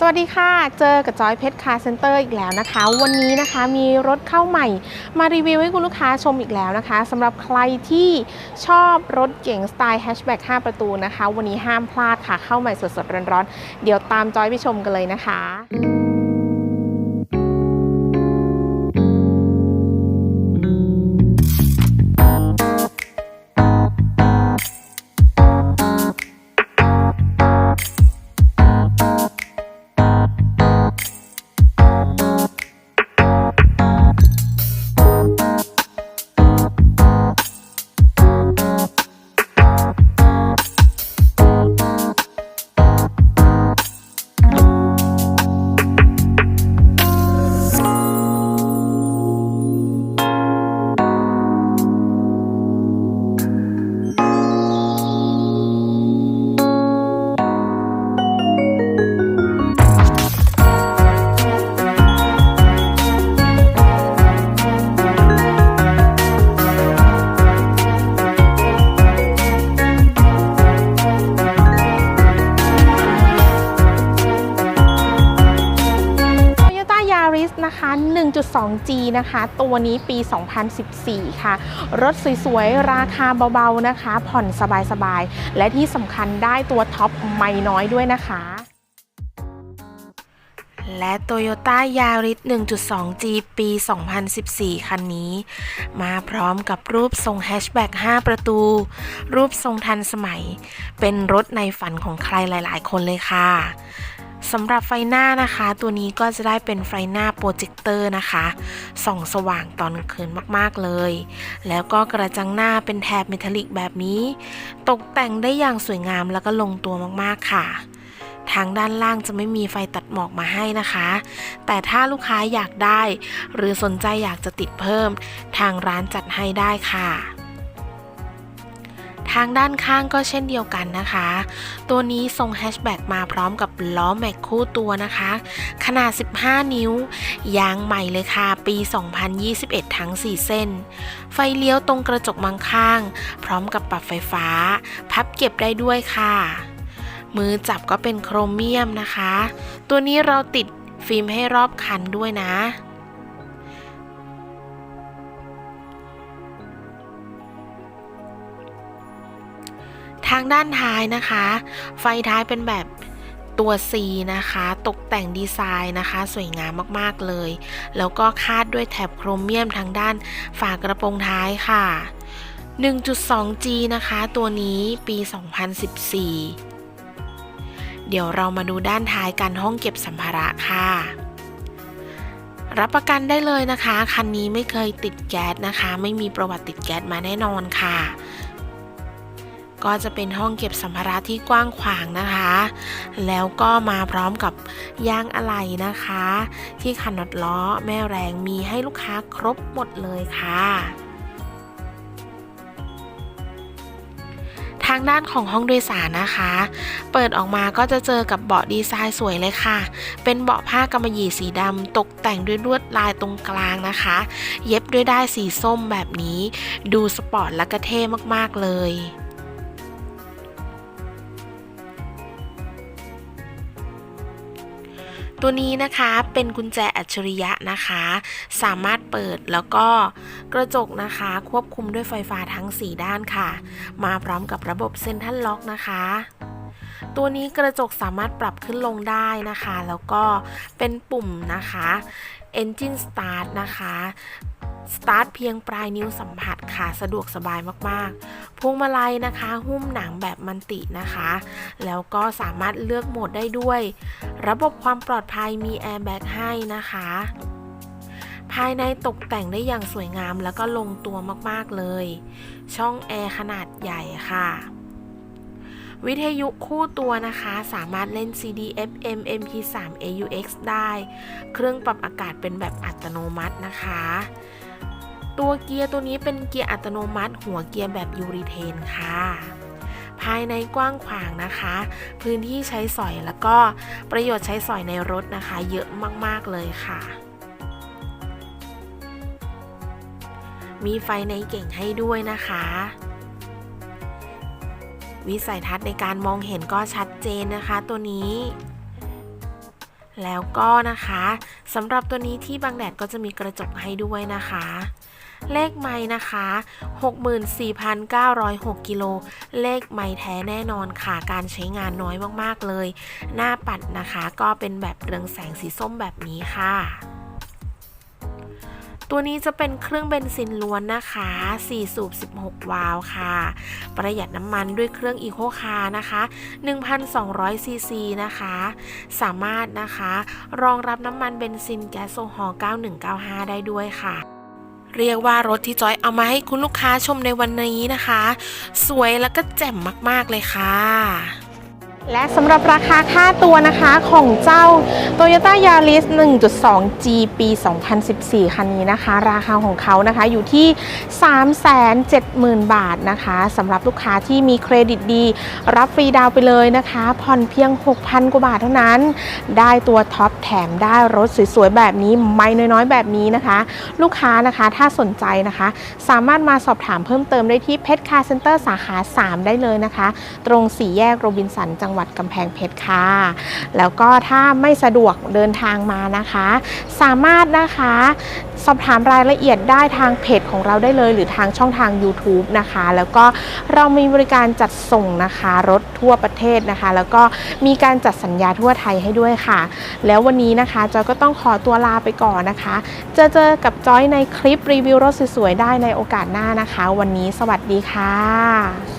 สวัสดีค่ะ เจอกับจอยเพชรคาร์เซ็นเตอร์อีกแล้วนะคะ วันนี้นะคะมีรถเข้าใหม่ มารีวิวให้คุณลูกค้าชมอีกแล้วนะคะสำหรับใครที่ชอบรถเก๋งสไตล์แฮชแบ็ก5ประตูนะคะ วันนี้ห้ามพลาดค่ะ เข้าใหม่สดๆร้อนๆ เดี๋ยวตามจอยไปชมกันเลยนะคะ Prius นะคะ 1.2G นะคะ ตัวนี้ปี 2014 ค่ะ รถสวยๆ ราคาเบาๆนะคะ ผ่อนสบายๆ และที่สำคัญได้ตัวท็อปไม่น้อยด้วยนะคะและ Toyota Yaris 1.2G ปี 2014 คันนี้ มาพร้อมกับรูปทรงแฮชแบ็ก5 ประตู รูปทรงทันสมัย เป็นรถในฝันของใครหลาย ๆ คนเลยค่ะ สำหรับไฟหน้านะคะ ตัวนี้ก็จะได้เป็นไฟหน้าโปรเจคเตอร์นะคะ ส่องสว่างตอนกลางคืนมากๆเลย แล้วก็กระจังหน้าเป็นแถบเมทัลลิกแบบนี้ ตกแต่งได้อย่างสวยงามแล้วก็ลงตัวมากๆค่ะ ทางด้านล่างจะไม่มีไฟตัดหมอกมาให้นะคะ แต่ถ้าลูกค้าอยากได้ หรือสนใจอยากจะติดเพิ่ม ทางร้านจัดให้ได้ค่ะ ทางด้านข้างก็เช่นเดียวกันนะคะ ตัวนี้ทรงแฮชแบ็กมาพร้อมกับล้อแม็กคู่ตัวนะคะ ขนาด 15 นิ้ว ยางใหม่เลยค่ะ ปี 2021 ทั้ง 4 เส้น ไฟเลี้ยวตรงกระจกมังข้าง พร้อมกับปรับไฟฟ้า พับเก็บได้ด้วยค่ะ มือจับก็เป็นโครเมียมนะคะ ตัวนี้เราติดฟิล์มให้รอบคันด้วยนะ ทางด้านท้ายนะคะ ไฟท้ายเป็นแบบตัว C นะคะ ตกแต่งดีไซน์นะคะ สวยงามมาก ๆ เลย แล้วก็คาดด้วยแถบโครเมียมทางด้านฝากระโปรงท้ายค่ะ 1.2G นะคะ ตัวนี้ปี 2014 เดี๋ยวเรามาดูด้านท้ายกันห้องเก็บสัมภาระค่ะ รับประกันได้เลยนะคะ คันนี้ไม่เคยติดแก๊สนะคะ ไม่มีประวัติติดแก๊สมาแน่นอนค่ะ ก็จะเป็นห้องเก็บสัมภาระที่กว้างขวางนะคะ แล้วก็มาพร้อมกับยางอะไหล่นะคะ ที่คันน็อตล้อแม่แรงมีให้ลูกค้าครบหมดเลยค่ะทางด้านของห้องโดยสารนะคะ เปิดออกมาก็จะเจอกับเบาะดีไซน์สวยเลยค่ะ เป็นเบาะผ้ากำมะหยี่สีดำตกแต่งด้วยลวดลายตรงกลางนะคะ เย็บด้วยด้ายสีส้มแบบนี้ ดูสปอร์ตและก็เท่มากๆเลย ตัวนี้นะคะเป็นกุญแจอัจฉริยะนะคะ สามารถเปิดแล้วก็กระจกนะคะ ควบคุมด้วยไฟฟ้าทั้ง 4 ด้านค่ะ มาพร้อมกับระบบเซ็นทรัลล็อกนะคะ ตัวนี้กระจกสามารถปรับขึ้นลงได้นะคะ แล้วก็เป็นปุ่มนะคะ Engine Start นะคะ สตาร์ทเพียงปลายนิ้วสัมผัสค่ะสะดวกสบายมากๆ พวงมาลัยนะคะ หุ้มหนังแบบมันตินะคะ แล้วก็สามารถเลือกโหมดได้ด้วย ระบบความปลอดภัยมีแอร์แบ็กให้นะคะ ภายในตกแต่งได้อย่างสวยงามแล้วก็ลงตัวมากๆเลย ช่องแอร์ขนาดใหญ่ค่ะวิทยุคู่ตัวนะคะ สามารถเล่น CD FM MP3 AUX ได้ เครื่องปรับอากาศเป็นแบบอัตโนมัตินะคะ ตัวเกียร์ตัวนี้เป็นเกียร์อัตโนมัติ หัวเกียร์แบบยูริเทนค่ะ ภายในกว้างขวางนะคะ พื้นที่ใช้สอยแล้วก็ประโยชน์ใช้สอยในรถนะคะ เยอะมากๆเลยค่ะ มีไฟในเก่งให้ด้วยนะคะวิสัยทัศน์ในการมองเห็นก็ชัดเจนนะคะตัวนี้ แล้วก็นะคะสำหรับตัวนี้ที่บางแดดก็จะมีกระจกให้ด้วยนะคะ เลขไม้นะคะ 64,906 กิโล เลขไม้แท้แน่นอนค่ะ การใช้งานน้อยมากๆเลย หน้าปัดนะคะ ก็เป็นแบบเรืองแสงสีส้มแบบนี้ค่ะตัวนี้จะเป็นเครื่องเบนซินล้วนนะคะ 4 สูบ 16 วาล์วค่ะ ประหยัดน้ำมันด้วยเครื่องอีโคคาร์นะคะ 1,200 ซีซีนะคะ สามารถนะคะ รองรับน้ำมันเบนซินแก๊สโซฮอล์9195 ได้ด้วยค่ะ เรียกว่ารถที่จอยเอามาให้คุณลูกค้าชมในวันนี้นะคะ สวยแล้วก็แจ่มมากๆเลยค่ะ และสำหรับราคาค่าตัวนะคะของเจ้า Toyota Yaris 1.2G ปี 2014 คันนี้นะคะ ราคาของเขานะคะอยู่ที่ 370,000 บาทนะคะสำหรับลูกค้าที่มีเครดิตดี รับฟรีดาวไปเลยนะคะ ผ่อนเพียง 6,000 กว่าบาทเท่านั้น ได้ตัวท็อปแถมได้รถสวยๆ แบบนี้ ไม่น้อยๆ แบบนี้นะคะ ลูกค้านะคะถ้าสนใจนะคะ สามารถมาสอบถามเพิ่มเติมได้ที่เพชรคาร์เซ็นเตอร์สาขา 3 ได้เลยนะคะ ตรงสี่แยกโรบินสันจังหวัดกำแพงเพชรค่ะ แล้วก็ถ้าไม่สะดวกเดินทางมานะคะ สามารถนะคะสอบถามรายละเอียดได้ทางเพจของเราได้เลย หรือทางช่องทาง YouTube นะคะ แล้วก็เรามีบริการจัดส่งนะคะ รถทั่วประเทศนะคะ แล้วก็มีการจัดสัญญาทั่วไทยให้ด้วยค่ะ แล้ววันนี้นะคะจอยก็ต้องขอตัวลาไปก่อนนะคะ เจอเจอกับจอยในคลิปรีวิวรถสวยๆได้ในโอกาสหน้านะคะ วันนี้สวัสดีค่ะ